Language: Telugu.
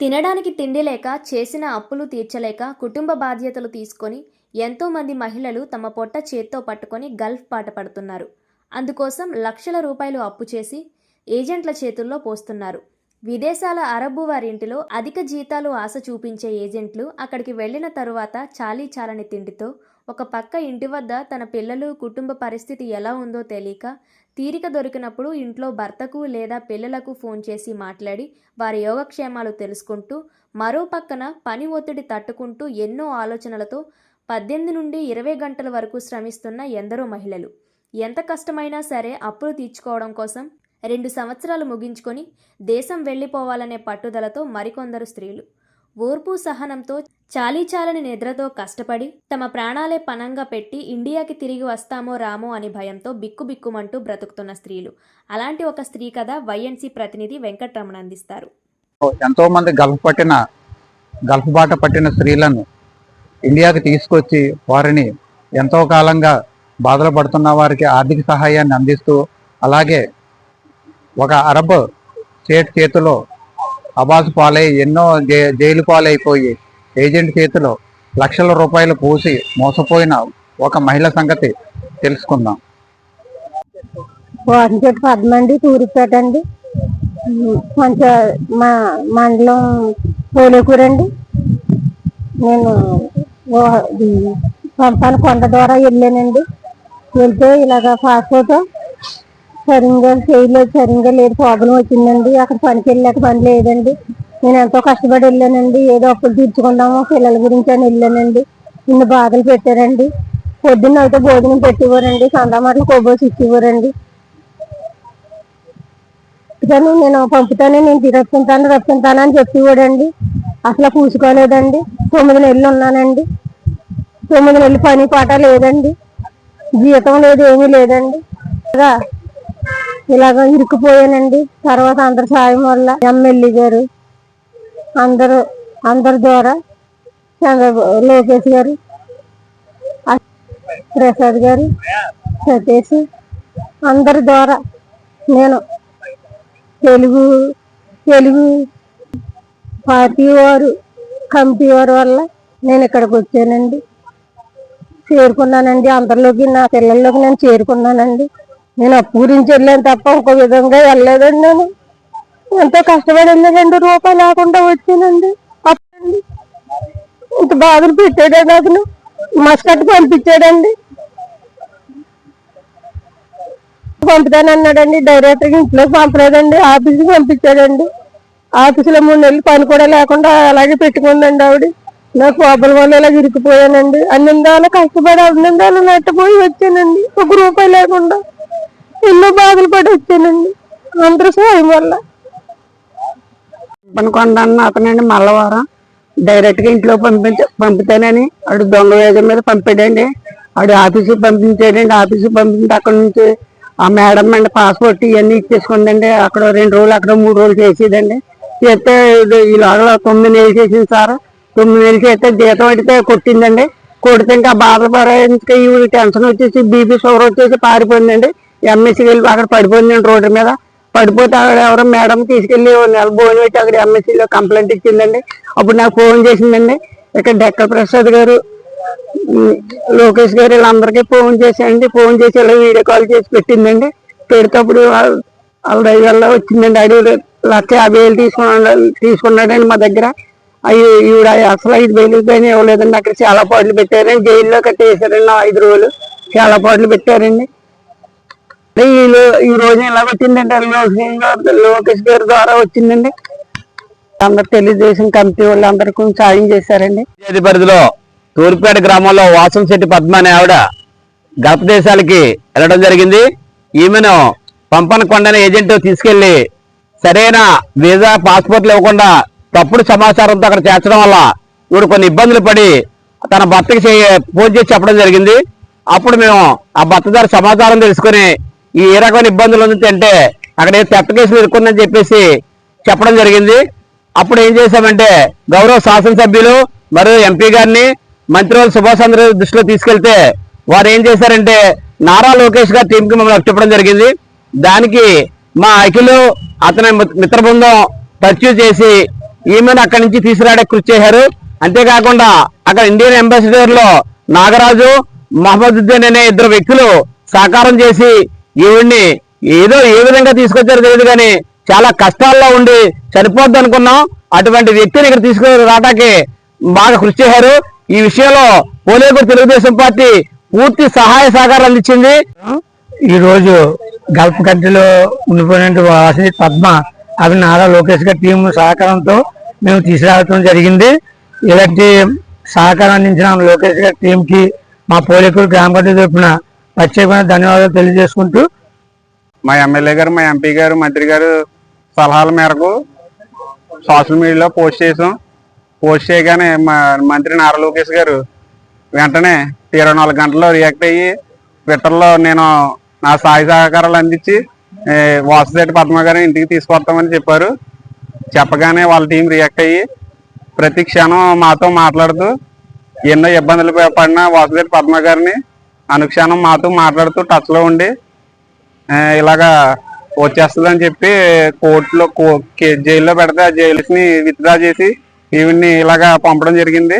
తినడానికి తిండి లేక చేసిన అప్పులు తీర్చలేక కుటుంబ బాధ్యతలు తీసుకొని ఎంతోమంది మహిళలు తమ పొట్ట చేత్తో పట్టుకొని గల్ఫ్ పాట పడుతున్నారు. అందుకోసం లక్షల రూపాయలు అప్పు చేసి ఏజెంట్ల చేతుల్లో పోస్తున్నారు. విదేశాల అరబ్బు వారింటిలో అధిక జీతాలు ఆశ చూపించే ఏజెంట్లు అక్కడికి వెళ్ళిన తరువాత చాలీ చాలని తిండితో ఒక పక్క ఇంటి వద్ద తన పిల్లలు కుటుంబ పరిస్థితి ఎలా ఉందో తెలియక తీరిక దొరికినప్పుడు ఇంట్లో భర్తకు లేదా పిల్లలకు ఫోన్ చేసి మాట్లాడి వారి యోగక్షేమాలు తెలుసుకుంటూ మరో పక్కన పని ఒత్తిడి తట్టుకుంటూ ఎన్నో ఆలోచనలతో పద్దెనిమిది నుండి ఇరవై గంటల వరకు శ్రమిస్తున్న ఎందరో మహిళలు. ఎంత కష్టమైనా సరే అప్పులు తీర్చుకోవడం కోసం రెండు సంవత్సరాలు ముగించుకొని దేశం వెళ్ళిపోవాలనే పట్టుదలతో మరికొందరు స్త్రీలు. ఓర్పు సహనంతో చాలీచాలని నిద్రతో కష్టపడి తమ ప్రాణాలే పనంగా పెట్టి ఇండియాకి తిరిగి వస్తామో రామో అని భయంతో బిక్కుబిక్కుమంటూ బ్రతుకుతున్న స్త్రీలు. అలాంటి ఒక స్త్రీ కథ వైఎన్సీ ప్రతినిధి వెంకటరమణ అందిస్తారు. ఎంతో మంది గల్ఫ్ పట్టిన గల్ఫ్ బాట పట్టిన స్త్రీలను ఇండియాకి తీసుకొచ్చి వారిని ఎంతో కాలంగా బాధలు పడుతున్న వారికి ఆర్థిక సహాయాన్ని అందిస్తూ అలాగే ఒక అరబ్ స్టేట్ చేతిలో అబాసు పాలై ఎన్నో జైలు పాలైపోయి ఏజెంట్ చేతిలో లక్షల రూపాయలు పూసి మోసపోయిన ఒక మహిళ సంగతి తెలుసుకుందాం. వాటంచేటి పద్మండి తూరిపేట అండి కొంచెం మా మండలం పోలేకూరండి. నేను ఓ- కొండ ద్వారా వెళ్ళానండి. వెళ్తే ఇలాగ పాస్పోర్ట్ సరిగ్గా చేయలేదు సరిగ్గా లేదు ప్రాబ్లం వచ్చిందండి. అక్కడ పనికి వెళ్ళాక పని లేదండి. నేను ఎంతో కష్టపడి వెళ్ళానండి. ఏదో అప్పులు తీర్చుకుందాము పిల్లల గురించి అని వెళ్ళానండి. ఇన్ని బాధలు పెట్టారండి. పొద్దున్న అయితే భోజనం పెట్టివ్వరండి. సందామాటలు కొబ్బోసి ఇచ్చివ్వరండి కానీ నేను పంపుతానే నేను రప్పింతాను రప్పింతాను అని చెప్పేవాడండి. అసలు పూసుకోలేదండి తొమ్మిది నెలలు ఉన్నానండి. తొమ్మిది నెలలు పని పాట లేదండి. జీతం లేదు ఏమీ లేదండి. కదా? ఇలాగ ఇరుక్కుపోయానండి. తర్వాత అందరి సాయం వల్ల ఎమ్మెల్యే గారు అందరూ అందరి ద్వారా చంద్రబాబు లోకేష్ గారు ప్రసాద్ గారు సతీష్ అందరి ద్వారా నేను తెలుగు తెలుగు పార్టీ వారు కమిటీ వారి వల్ల నేను ఇక్కడికి వచ్చానండి. చేరుకున్నానండి. అందరిలోకి నా పిల్లల్లోకి నేను చేరుకున్నానండి. నేను అప్పు గురించి వెళ్ళాను తప్ప ఒక విధంగా వెళ్ళలేదండి నేను. ఎంతో కష్టపడి వెళ్ళానండి రూపాయి లేకుండా వచ్చానండి అప్పుడండి. ఇంత బాధలు పెట్టాడండి అతను. మస్కట్ పంపించాడండి. పంపుతాను అన్నాడండి. డైరెక్ట్గా ఇంట్లోకి పంపలేదండి. ఆఫీస్కి పంపించాడండి. ఆఫీసులో మూడు నెలలు పని కూడా లేకుండా అలాగే పెట్టుకుందండి ఆవిడ. నాకు ప్రాబ్లం వల్ల ఇలా ఇరికిపోయానండి. అన్ని కష్టపడి అన్ని విధాలు నట్టపోయి వచ్చానండి. ఒక రూపాయి లేకుండా. ఎన్నో బాధలు పడి వచ్చానండి. అందరూ సాయం వల్ల. పనుకొండ అన్న అతనండి మల్లవారం. డైరెక్ట్గా ఇంట్లో పంపించ పంపుతానని ఆడు దొంగ వేగం మీద పంపాడండి. ఆడు ఆఫీసుకి పంపించాడండి. ఆఫీసుకి పంపించి అక్కడ నుంచి ఆ మేడం అండి పాస్పోర్ట్ ఇవన్నీ ఇచ్చేసుకుందండి. అక్కడ రెండు రోజులు అక్కడ మూడు రోజులు చేసేదండి. చేస్తే ఈ లోగల తొమ్మిది నెలలు చేసింది సార్. తొమ్మిది నెలలు చేస్తే జీతం అడిగితే కొట్టిందండి. కొడితే ఇంకా బాధపడడానికి ఈవిడ టెన్షన్ వచ్చేసి బీపీ షుగర్ వచ్చేసి పారిపోయిందండి. ఎంఎస్సీకి వెళ్ళి అక్కడ పడిపోయింది రోడ్డు మీద. పడిపోతే అక్కడ ఎవరో మేడం తీసుకెళ్ళి నెల భోజనం పెట్టి అక్కడ ఎంఎస్సీలో కంప్లైంట్ ఇచ్చిందండి. అప్పుడు నాకు ఫోన్ చేసిందండి. ఇక్కడ డెక్క ప్రసాద్ గారు లోకేష్ గారు వీళ్ళందరికీ ఫోన్ చేశానండి. ఫోన్ చేసి ఇలా వీడియో కాల్ చేసి పెట్టిందండి. పెడితేప్పుడు వాళ్ళ వాళ్ళ వల్ల వచ్చిందండి. అడిగి లక్ష యాభై వేలు తీసుకున్నా తీసుకున్నాడండి మా దగ్గర. అవి ఈవిడ అసలు ఐదు వేలు కానీ ఇవ్వలేదండి. అక్కడ చాలా పాటలు పెట్టారండి. జైల్లో కట్టేసారండి ఐదు రోజులు. చాలా పాటలు పెట్టారండి. ఈ ఈ రోజు ఎలా వచ్చిందంటే లోకేష్ లోకేష్ గారి ద్వారా వచ్చిందండి. అందరు తెలుగుదేశం కమిటీ వాళ్ళు అందరు కొంచెం సాయం చేశారండి. పంచాయతీ పరిధిలో తూర్పేట గ్రామంలో వాసం శెట్టి పద్మ అనే ఆవిడ గల్ఫ్ దేశాలకి వెళ్ళడం జరిగింది. ఈమెను పంపన కొండని ఏజెంట్ తీసుకెళ్ళి సరైన వీసా పాస్పోర్ట్లు ఇవ్వకుండా తప్పుడు సమాచారంతో అక్కడ చేర్చడం వల్ల ఈవిడ కొన్ని ఇబ్బందులు పడి తన భర్తకి చే- ఫోన్ చేసి చెప్పడం జరిగింది. అప్పుడు మేము ఆ భర్త ద్వారా సమాచారం తెలుసుకుని ఈ ఏ రకమైన ఇబ్బందులు ఉంది అంటే అక్కడ ఏదో చెత్త కేసులు ఇరుక్కుందని చెప్పేసి చెప్పడం జరిగింది. అప్పుడు ఏం చేశామంటే గౌరవ శాసనసభ్యులు మరియు ఎంపీ గారిని మంత్రివారు సుభాష్ చంద్ర దృష్టిలో తీసుకెళ్తే వారు ఏం చేశారంటే నారా లోకేష్ గారి టీంకి మమ్మల్ని చెప్పడం జరిగింది. దానికి మా అఖిలు అతని మిత్ర బృందం పర్చూ చేసి ఈమెను అక్కడి నుంచి తీసుకురావడానికి కృషి చేశారు. అంతేకాకుండా అక్కడ ఇండియన్ అంబాసిడర్లో నాగరాజు మహమ్మదుద్దీన్ అనే ఇద్దరు వ్యక్తులు సహకారం చేసి ఈవిడ్ని ఏదో ఏ విధంగా తీసుకొచ్చారో తెలియదు కానీ చాలా కష్టాల్లో ఉండి చనిపోద్ది అనుకున్నాం. అటువంటి వ్యక్తిని ఇక్కడ తీసుకుని రావడానికి బాగా కృషి చేశారు. ఈ విషయంలో పోలేకూరు తెలుగుదేశం పార్టీ పూర్తి సహాయ సహకారం అందించింది. ఈరోజు గల్ఫ్ కంట్రీలో ఉండిపోయిన వాసిని పద్మ అవి నారా లోకేష్ గారి టీం సహకారంతో మేము తీసుకురావడం జరిగింది. ఇలాంటి సహకారం అందించిన లోకేష్ గారి టీంకి మా పోలేకూరు గ్రామ పంచాయతీ తరఫున ప్రత్యేకమైన ధన్యవాదాలు తెలియజేసుకుంటూ మా ఎమ్మెల్యే గారు మా ఎంపీ గారు మంత్రి గారు సలహాల మేరకు సోషల్ మీడియాలో పోస్ట్ చేసాం. పోస్ట్ చేయగానే మా మంత్రి నారా లోకేష్ గారు వెంటనే ఇరవై నాలుగు గంటల్లో రియాక్ట్ అయ్యి ట్విట్టర్లో నేను నా సాయి సహకారాలు అందించి ఏ, వాసుదేటి పద్మ గారిని ఇంటికి తీసుకొస్తామని చెప్పారు. చెప్పగానే వాళ్ళ టీం రియాక్ట్ అయ్యి ప్రతి క్షణం మాతో మాట్లాడుతూ ఎన్నో ఇబ్బందులు పడిన వాసుదేటి పద్మ గారిని అనుక్షణం మాతో మాట్లాడుతూ టచ్లో ఉండి ఇలాగా వచ్చేస్తుందని చెప్పి కోర్టులో కో- కే- జైల్లో పెడితే ఆ జైలుని విత్డ్రా చేసి ఈవిడ్ని ఇలాగా పంపడం జరిగింది.